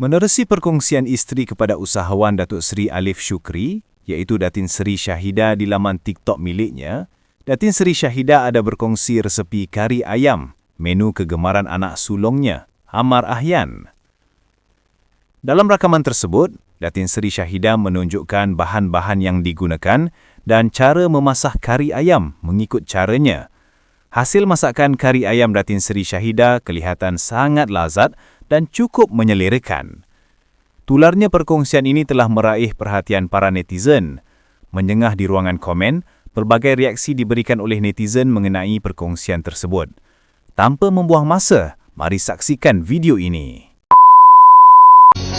Menerusi perkongsian isteri kepada usahawan Datuk Seri Alif Syukri, iaitu Datin Seri Syahida di laman TikTok miliknya, Datin Seri Syahida ada berkongsi resepi kari ayam, menu kegemaran anak sulungnya, Amar Ahyan. Dalam rakaman tersebut, Datin Seri Syahida menunjukkan bahan-bahan yang digunakan dan cara memasak kari ayam mengikut caranya. Hasil masakan kari ayam Datin Seri Syahida kelihatan sangat lazat dan cukup menyelerakan. Tularnya perkongsian ini telah meraih perhatian para netizen. Menjengah di ruangan komen, pelbagai reaksi diberikan oleh netizen mengenai perkongsian tersebut. Tanpa membuang masa, mari saksikan video ini.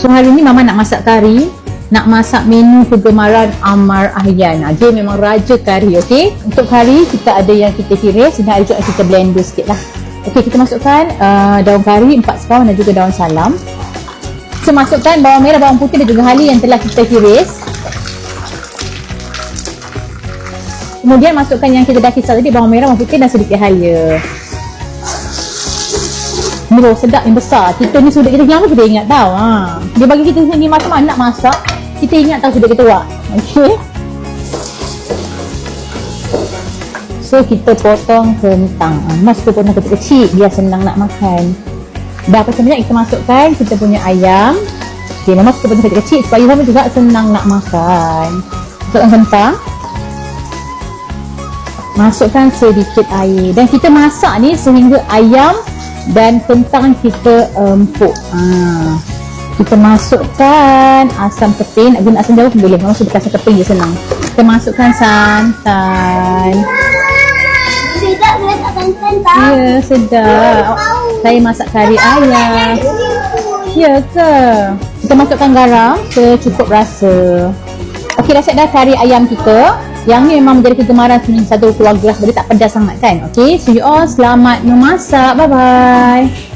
So hari ni Mama nak masak kari Nak masak menu kegemaran Amar Ahyan ha, Dia memang raja kari okey Untuk kari kita ada yang kita hiris Dan ada juga kita blender sikit lah Okey kita masukkan uh, daun kari 4 spawn dan juga daun salam So masukkan bawang merah, bawang putih dan juga hali yang telah kita hiris Kemudian masukkan yang kita dah kisar tadi Bawang merah, bawang putih dan sedikit halia Ni loh sedap yang besar. Kita ni sudah kita lama sudah ingat tau. Ha. Dia bagi kita sendiri macam mana nak masak. Kita ingat tahu sudah kita buat. Okey. So kita potong kentang. Ha. Mas kita potong kecil-kecil biar senang nak makan. Dah macam banyak kita masukkan kita punya ayam. Okey, mas kita potong kecil-kecil supaya sama juga senang nak makan. Masukkan kentang. Masukkan sedikit air dan kita masak ni sehingga ayam dan kentang kita empuk. Ha. Kita masukkan asam keping. Nak guna asam jawa pun boleh. Memang sudah asam keping je senang. Kita masukkan santan. Sedap saya tak santan tau. Ya, sedap. Saya masak kari ayam. Ya ke? Kita masukkan garam secukup rasa. Okey, dah siap dah kari ayam kita. Yang ni memang menjadi kegemaran satu keluarga sebab dia tak pedas sangat kan. Okey, so you all selamat memasak. Bye-bye.